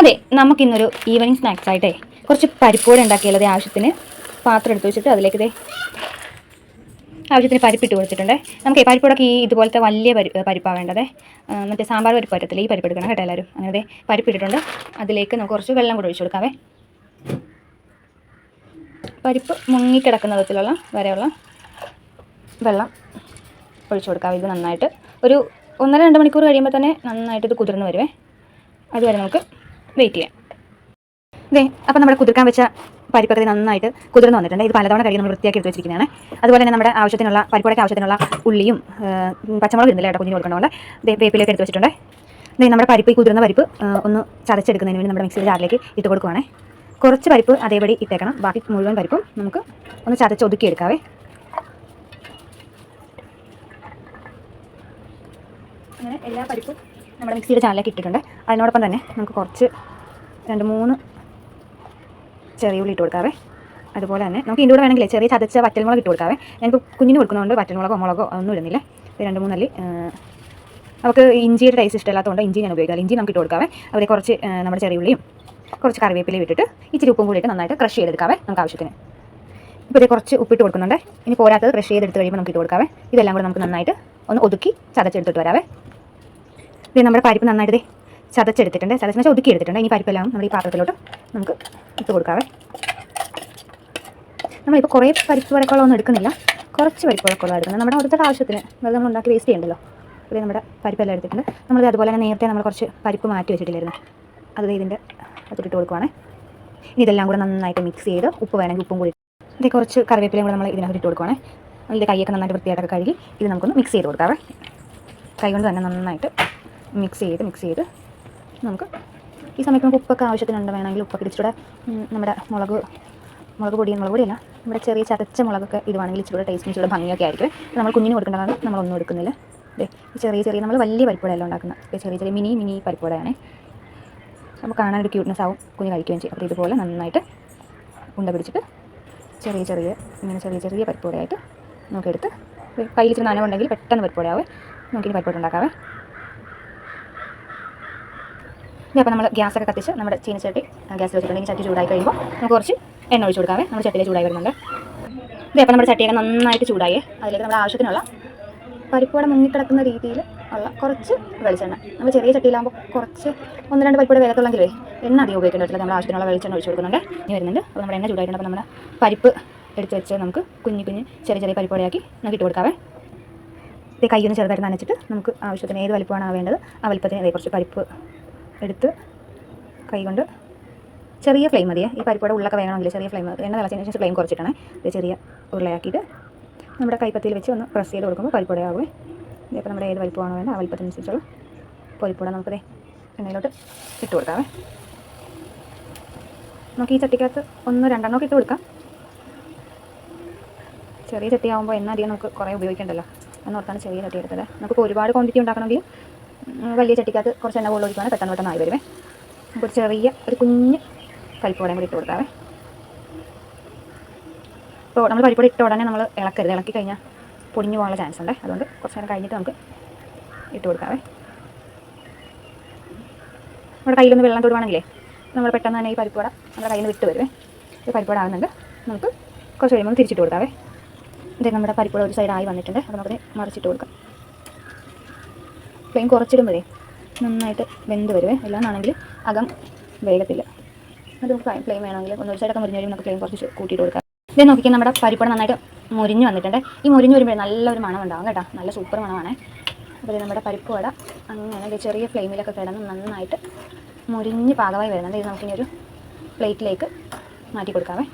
അതെ നമുക്കിന്നൊരു evening snacks ആയിട്ടേ കുറച്ച് പരിപ്പോടെ ഉണ്ടാക്കിയുള്ളത് ആവശ്യത്തിന്. പാത്രം എടുത്ത് വെച്ചിട്ട് അതിലേക്ക് ഇതേ ആവശ്യത്തിന് പരിപ്പിട്ട് കൊടുത്തിട്ടുണ്ട്. നമുക്ക് പരിപ്പോടൊക്കെ ഈ ഇതുപോലത്തെ വലിയ പരി പരിപ്പാണ് വേണ്ടത്. മറ്റേ സാമ്പാർ പരിപ്പ് പറ്റത്തില്ല ഈ പരിപ്പ് എടുക്കണം കേട്ടോ എല്ലാവരും. അങ്ങനെ പരിപ്പിട്ടിട്ടുണ്ട് അതിലേക്ക് നമുക്ക് കുറച്ച് വെള്ളം കൂടെ ഒഴിച്ചു കൊടുക്കാവേ. പരിപ്പ് മുങ്ങിക്കിടക്കുന്ന വിധത്തിലുള്ള വരെയുള്ള വെള്ളം ഒഴിച്ചു കൊടുക്കാം ഇത് നന്നായിട്ട് ഒരു ഒന്നര രണ്ട് മണിക്കൂർ കഴിയുമ്പോൾ തന്നെ നന്നായിട്ട് ഇത് കുതിർന്ന് വരുവേ. അതുവരെ നമുക്ക് വെയിറ്റ് ചെയ്യാം. ഇതേ അപ്പം നമ്മുടെ കുതിർക്കാൻ വെച്ച പരിപ്പൊക്കെ നന്നായിട്ട് കുതിർന്ന് വന്നിട്ടുണ്ട്. ഇത് പലതവണ കഴുകി നമ്മൾ വൃത്തിയാക്കി എടുത്ത് വെച്ചിരിക്കുന്നതാണ് അതുപോലെ തന്നെ നമ്മുടെ ആവശ്യത്തിനുള്ള പരിപ്പോടൊക്കെ ആവശ്യത്തിനുള്ള ഉള്ളിയും പച്ചമുളകും ഇരുന്നില്ല കേട്ടോ കുഞ്ഞിന് കൊടുക്കണോണ്ട് വേപ്പിലേക്ക് എടുത്ത് വെച്ചിട്ടുണ്ട്. ഇതേ നമ്മുടെ പരിപ്പ് ഈ കുതിർന്ന പരിപ്പ് ഒന്ന് ചതച്ചെടുക്കുന്നതിന് വേണ്ടി നമ്മുടെ മിക്സിയിൽ ജാറിലേക്ക് ഇട്ട് കൊടുക്കുവാണേ. കുറച്ച് പരിപ്പ് അതേപടി ഇട്ടേക്കണം. ബാക്കി മുഴുവൻ പരിപ്പും നമുക്ക് ഒന്ന് ചതച്ച് ഒതുക്കി എടുക്കാവേ. അങ്ങനെ എല്ലാ പരിപ്പും നമ്മുടെ മിക്സിയുടെ ചാനലിലേക്ക് ഇട്ടിട്ടുണ്ട്. അതിനോടൊപ്പം തന്നെ നമുക്ക് കുറച്ച് രണ്ട് മൂന്ന് ചെറിയ ഉള്ളി ഇട്ട് കൊടുക്കാവേ. അതുപോലെ തന്നെ നമുക്ക് ഇതിന്റെ വേണമെങ്കിൽ ചെറിയ ചതച്ച വറ്റൽമുളക് ഇട്ട് കൊടുക്കാവേ. ഞാനിപ്പോൾ കുഞ്ഞിന് കൊടുക്കുന്നതുകൊണ്ട് വറ്റൽമുളകോ മുളകോ ഒന്നും ഇടുന്നില്ല. രണ്ട് മൂന്നല്ലി അവർക്ക് ഇഞ്ചിയുടെ ടേസ്റ്റ് ഇഷ്ടമില്ലാത്തതുകൊണ്ട് ഇഞ്ചി ഞാൻ ഉപയോഗിക്കാറ് ഇഞ്ചി നമുക്ക് ഇട്ട് കൊടുക്കാവേ. അവരെ കുറച്ച് നമ്മുടെ ചെറിയ ഉള്ളിയും കുറച്ച് കറിവേപ്പിലയും ഇട്ടിട്ട് ഇച്ചിരി ഉപ്പും കൂടി ഇട്ട് നന്നായിട്ട് ക്രഷ് ചെയ്തെടുക്കാവേ നമുക്ക് ആവശ്യത്തിന്. ഇപ്പോൾ ഇത് കുറച്ച് ഉപ്പിട്ട് കൊടുക്കുന്നുണ്ട്. ഇനി പോരാത്തത് ക്രഷ് ചെയ്തെടുത്ത് കഴിയുമ്പോൾ നമുക്ക് ഇട്ട് കൊടുക്കാവേ. ഇതെല്ലാം കൂടെ നമുക്ക് നന്നായിട്ട് ഒന്ന് ഒതുക്കി ചതച്ചെടുത്തിട്ട് വരാവേ. ഇത് നമ്മുടെ പരിപ്പ് നന്നായിട്ട് ചതച്ചെടുത്തിട്ടുണ്ട്. ചതച്ചെന്ന് വെച്ചാൽ ഒതുക്കി എടുത്തിട്ടുണ്ട് ഇനി പരിപ്പെല്ലാം നമ്മുടെ ഈ പാത്രത്തിലോട്ട് നമുക്ക് ഇട്ട് കൊടുക്കാവേ. നമ്മളിപ്പോൾ കുറേ പരിപ്പ് വടക്കമുള്ള എടുക്കുന്നില്ല. കുറച്ച് പരിപ്പ് വഴക്കമുള്ള എടുക്കുന്നത് നമ്മുടെ അവിടുത്തെ ആവശ്യത്തിന് അത് നമ്മൾ ഉണ്ടാക്കി വേസ്റ്റ് ചെയ്യണ്ടല്ലോ. അപ്പോൾ നമ്മുടെ പരിപ്പെല്ലാം എടുത്തിട്ടുണ്ട്. നമ്മളിത് അതുപോലെ തന്നെ നേരത്തെ നമ്മൾ കുറച്ച് പരിപ്പ് മാറ്റി വെച്ചിട്ടില്ലായിരുന്നു. അത് ഇതിന്റെ അതിട്ട് കൊടുക്കുവാണേ. ഇനി ഇതെല്ലാം കൂടെ നന്നായിട്ട് മിക്സ് ചെയ്ത് ഉപ്പ് വേണമെങ്കിൽ ഉപ്പും കൂടി ഇതേ കുറച്ച് കറിവേപ്പിലയും കൂടെ നമ്മൾ ഇതിനകത്ത് ഇട്ട് കൊടുക്കുവാണേ. അതിന്റെ കൈയൊക്കെ നന്നായിട്ട് വൃത്തിയായിട്ടൊക്കെ കഴുകി ഇത് നമുക്കൊന്ന് മിക്സ് ചെയ്ത് കൊടുക്കാവേ. കൈ കൊണ്ട് തന്നെ നന്നായിട്ട് മിക്സ് ചെയ്ത് മിക്സ് ചെയ്ത് നമുക്ക് ഈ സമയത്ത് നമുക്ക് ഉപ്പൊക്കെ ആവശ്യത്തിനുണ്ട്. വേണമെങ്കിൽ ഉപ്പൊക്കെ ഇച്ചിരൂടെ നമ്മുടെ മുളക് മുളക് പൊടി മുളക് പൊടിയല്ല നമ്മുടെ ചെറിയ ചതച്ച മുളകൊക്കെ ഇടുവാണെങ്കിൽ ഇച്ചിരി ടേസ്റ്റ് ഇച്ചിരി ഭംഗിയൊക്കെ ആയിരിക്കും. നമ്മൾ കുഞ്ഞിന് കൊടുക്കേണ്ടതാണ്. നമ്മളൊന്നും എടുക്കുന്നില്ല. അതെ ചെറിയ ചെറിയ നമ്മൾ വലിയ പരിപ്പുടയെല്ലാം ഉണ്ടാക്കുന്നത്. ചെറിയ ചെറിയ മിനി മിനി പരിപ്പുടയാണ് നമുക്ക് കാണാൻ ഒരു ക്യൂട്ട്നെസ് ആവും. കുഞ്ഞ് കഴിക്കുകയും ചെയ്യും. അപ്പോൾ ഇതുപോലെ നന്നായിട്ട് ഉണ്ട പിടിച്ചിട്ട് ചെറിയ ചെറിയ ഇങ്ങനെ ചെറിയ ചെറിയ പരിപ്പുടയായിട്ട് നമുക്കെടുത്ത് കയ്യിൽ ചെറിയ നനവുണ്ടെങ്കിൽ പെട്ടെന്ന് പരിപ്പുടയാവേ നമുക്കിനി പരിപ്പുടുണ്ടാക്കാവേ ഇതപ്പോൾ നമ്മൾ ഗ്യാസൊക്കെ കത്തിച്ച് നമ്മുടെ ചീനച്ചട്ടി ഗ്യാസ് വെച്ചിട്ടുണ്ടെങ്കിൽ ചട്ടി ചൂടായി കഴിയുമ്പോൾ നമുക്ക് കുറച്ച് എണ്ണ ഒഴിച്ച് കൊടുക്കാവേ. നമ്മുടെ ചട്ടിയിൽ ചൂടായി വരുന്നുണ്ട്. ഇതപ്പോൾ നമ്മുടെ ചട്ടിയൊക്കെ നന്നായിട്ട് ചൂടായി. അതിലേക്ക് നമ്മുടെ ആവശ്യത്തിനുള്ള പരിപ്പുവട മുങ്ങിക്കിടക്കുന്ന രീതിയിൽ ഉള്ള കുറച്ച് വെളിച്ചെണ്ണ. നമ്മൾ ചെറിയ ചട്ടിയിലാകുമ്പോൾ കുറച്ച് ഒന്ന് രണ്ട് പരിപ്പുവട വേഗത്തുള്ളെങ്കിലേ എണ്ണ അധികം ഉപയോഗിക്കേണ്ട പറ്റില്ല നമ്മൾ ആവശ്യത്തിനുള്ള വെളിച്ചെണ്ണ ഒഴിച്ച് കൊടുക്കുന്നുണ്ട്. ഇനി വരുന്നുണ്ട്. അപ്പോൾ നമ്മുടെ എണ്ണ ചൂടായിട്ടുണ്ട്. അപ്പോൾ നമ്മുടെ പരിപ്പ് എടുത്ത് വെച്ച് നമുക്ക് കുഞ്ഞു കുഞ്ഞ് ചെറിയ ചെറിയ പരിപ്പുവടയാക്കി നമുക്ക് ഇട്ട് കൊടുക്കാവേ. ഇത് കൈയൊന്ന് ചെറുതായിട്ട് നനച്ചിട്ട് നമുക്ക് ആവശ്യത്തിന് ഏത് വലിപ്പമാണ് വേണ്ടത് ആ വലിപ്പത്തിന് കുറച്ച് പരിപ്പ് എടുത്ത് കൈകൊണ്ട് ചെറിയ ഫ്ലെയിം മതിയേ. ഈ പരിപ്പോടെ ഉള്ളൊക്കെ വേണമെങ്കിൽ ചെറിയ ഫ്ലെയിം എണ്ണ തിളച്ചതിന് ശേഷം ഫ്ലെയിം കുറച്ചിട്ടാണ് ഇത് ചെറിയ ഉരുളയാക്കിയിട്ട് നമ്മുടെ കൈപ്പത്തിയിൽ വെച്ച് ഒന്ന് പ്രസ് ചെയ്ത് കൊടുക്കുമ്പോൾ പരിപ്പുടയാകുമേ ഇതിപ്പോൾ നമ്മുടെ ഏത് വലിപ്പമാണോ വേണ്ടത് ആ വലിപ്പത്തിനനുസരിച്ചുള്ള പരിപ്പുട നമുക്കത് എണ്ണയിലോട്ട് ഇട്ട് കൊടുക്കാവേ. നമുക്ക് ഈ ചട്ടിക്കകത്ത് ഒന്ന് രണ്ടെണ്ണമൊക്കെ ഇട്ട് കൊടുക്കാം. ചെറിയ ചട്ടിയാകുമ്പോൾ എണ്ണ അധികം നമുക്ക് കുറേ ഉപയോഗിക്കണ്ടല്ലോ. എന്നോർത്താണ് ചെറിയ ചട്ടി എടുത്തത്. നമുക്ക് ഒരുപാട് ക്വാണ്ടിറ്റി ഉണ്ടാക്കണമെങ്കിൽ വലിയ ചട്ടിക്കകത്ത് കുറച്ച് എണ്ണ കൂടുതൽ ഒഴിക്കുവാണ് പെട്ടെന്ന് പെട്ടെന്ന് ആയി വരുമേ ഒരു ചെറിയ ഒരു കുഞ്ഞ് പരിപ്പോടയും കൂടി ഇട്ട് കൊടുക്കാവേ. ഇപ്പോൾ നമ്മൾ പരിപ്പോടെ ഇട്ട ഉടനെ നമ്മൾ ഇളക്കരുത്. ഇളക്കി കഴിഞ്ഞാൽ പൊടിഞ്ഞു പോകാനുള്ള ചാൻസ് ഉണ്ട്. അതുകൊണ്ട് കുറച്ച് നേരം കഴിഞ്ഞിട്ട് നമുക്ക് ഇട്ട് കൊടുക്കാവേ. നമ്മുടെ കയ്യിലൊന്ന് വെള്ളം തൊടുവാണെങ്കിലേ നമ്മൾ പെട്ടെന്ന് തന്നെ ഈ പരിപ്പോട നമ്മുടെ കയ്യിൽ നിന്ന് വിട്ട് വരുവേ. ഈ പരിപ്പോട ആകുന്നുണ്ട് നമുക്ക് കുറച്ച് കഴിയുമ്പോൾ തിരിച്ചിട്ട് കൊടുക്കാവേ. ഇത് നമ്മുടെ പരിപ്പോട ഒരു സൈഡായി വന്നിട്ടുണ്ട്. അത് നമുക്ക് മറിച്ചിട്ട് കൊടുക്കാം. ഫ്ലെയിം കുറച്ചിടുമ്പോഴേ നന്നായിട്ട് വെന്ത് വരുവേ. അല്ലാന്നാണെങ്കിൽ അകം വേഗത്തില്ല അത് ഫ്ലെയിം വേണമെങ്കിൽ ഒന്ന് ഒരു സൈഡൊക്കെ മുരിഞ്ഞ് വരുമ്പോൾ നമുക്ക് ഫ്ലെയിം കുറച്ച് കൂട്ടിയിട്ട് കൊടുക്കാം. ഇതേ നോക്കിക്കാൻ നമ്മുടെ പരിപ്പട നന്നായിട്ട് മുരിഞ്ഞ് വന്നിട്ടുണ്ട്. ഈ മുരിഞ്ഞ് വരുമ്പോൾ നല്ലൊരു മണം ഉണ്ടാവും കേട്ടോ. നല്ല സൂപ്പർ മണമാണ്. അപ്പോൾ നമ്മുടെ പരിപ്പ് വട അങ്ങനെ ചെറിയ ഫ്ലെയിമിലൊക്കെ കിടന്ന് നന്നായിട്ട് മുരിഞ്ഞ് പാകമായി വരുന്നുണ്ട്. ഇത് നമുക്കിനി ഒരു പ്ലേറ്റിലേക്ക് മാറ്റി കൊടുക്കാമേ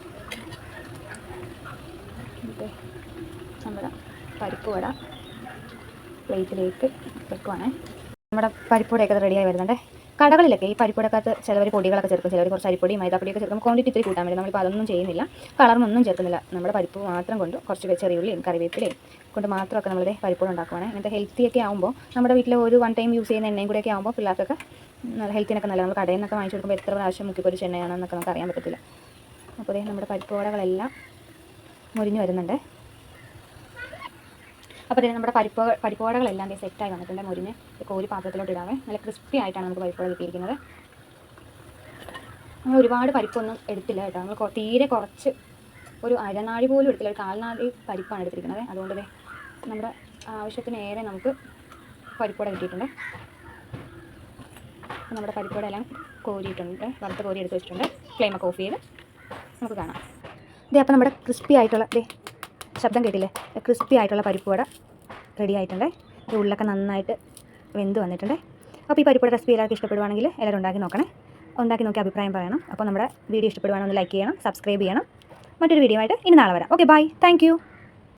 നമ്മുടെ പരിപ്പ് വട പ്ലേറ്റിലേക്ക് വെക്കുവാണേ. നമ്മുടെ പരിപ്പൊടിയൊക്കെ റെഡിയായി വരുന്നുണ്ട്. കടകളിലൊക്കെ ഈ പരിപ്പൊടിക്കകത്ത് ചിലവർ പൊടികളൊക്കെ ചേർക്കും. ചിലവർ കുറച്ച് അരിപ്പൊടി മൈദാപ്പൊടിയൊക്കെ ചേർക്കും. ക്വാണ്ടിറ്റി ഇത്തിരി കൂട്ടാൻ വേണ്ടി നമ്മളിപ്പോൾ അതൊന്നും ചെയ്യുന്നില്ല. കളറൊന്നും ചേർക്കുന്നില്ല. നമ്മുടെ പരിപ്പ് മാത്രം കൊണ്ട് കുറച്ച് ചെറിയുള്ളിയും കറിവേപ്പിലയും കൊണ്ട് മാത്രമൊക്കെ നമ്മളിത് പരിപ്പൊടി ഉണ്ടാക്കുവാണ്. ഇങ്ങനത്തെ ഹെൽത്തിയൊക്കെ ആകുമ്പോൾ നമ്മുടെ വീട്ടിൽ ഒരു വൺ ടൈം യൂസ് ചെയ്യുന്ന എണ്ണയും കൂടെയൊക്കെ ആകുമ്പോൾ പിള്ളേർക്കൊക്കെ ഹെൽത്തിനൊക്കെ നല്ല നമ്മൾ കടയിൽ നിന്നൊക്കെ വാങ്ങിച്ചു കൊടുക്കുമ്പോൾ എത്ര പ്രാവശ്യം മുക്കിപ്പൊരിച്ച എണ്ണയാണെന്നൊക്കെ നമുക്ക് അറിയാൻ പറ്റത്തില്ല അപ്പോൾ നമ്മുടെ പരിപ്പോടകളെല്ലാം മുരിഞ്ഞു വരുന്നുണ്ട്. അപ്പോൾ ഇതിന് നമ്മുടെ പരിപ്പ് പരിപ്പോടകളെല്ലാം സെറ്റായി വന്നിട്ടുണ്ട്. മുരിഞ്ഞ് ഇത് കോരി പാത്രത്തിലോട്ട് ഇടാവേ. നല്ല ക്രിസ്പി ആയിട്ടാണ് നമുക്ക് പരിപ്പോട കിട്ടിയിരിക്കുന്നത്. നമ്മൾ ഒരുപാട് പരിപ്പൊന്നും എടുത്തില്ല കേട്ടോ. നമ്മൾ തീരെ കുറച്ച് ഒരു അരനാഴി പോലും എടുത്തില്ല. ഒരു കാൽനാഴി പരിപ്പാണ് എടുത്തിരിക്കുന്നത്. അതുകൊണ്ട് നമ്മുടെ ആവശ്യത്തിന് ഏറെ നമുക്ക് പരിപ്പോടെ കിട്ടിയിട്ടുണ്ട്. നമ്മുടെ പരിപ്പോടെ എല്ലാം കോരിയിട്ടുണ്ട്. വറുത്ത് കോരി എടുത്ത് വെച്ചിട്ടുണ്ട്. ഫ്ലെയിമൊക്കെ ഓഫ് ചെയ്ത് നമുക്ക് കാണാം. ഇതേ അപ്പോൾ നമ്മുടെ ക്രിസ്പി ആയിട്ടുള്ള ദേ ശബ്ദം കേട്ടില്ലേ? ക്രിസ്പി ആയിട്ടുള്ള പരിപ്പ് വട റെഡി ആയിട്ടുണ്ടേ. ഉള്ളൊക്കെ നന്നായിട്ട് വെന്ത് വന്നിട്ടുണ്ട്. അപ്പോൾ ഈ പരിപ്പുവട റെസിപ്പി എല്ലാവർക്കും ഇഷ്ടപ്പെടുവാണെങ്കിൽ എല്ലാവരും ഉണ്ടാക്കി നോക്കണേ. ഉണ്ടാക്കി നോക്കി അഭിപ്രായം പറയണം. അപ്പോൾ നമ്മുടെ വീഡിയോ ഇഷ്ടപ്പെടുവാണെങ്കിൽ ലൈക്ക് ചെയ്യണം സബ്സ്ക്രൈബ് ചെയ്യണം. മറ്റൊരു വീഡിയോ ആയിട്ട് ഇനി നാളെ വരാം. Okay bye thank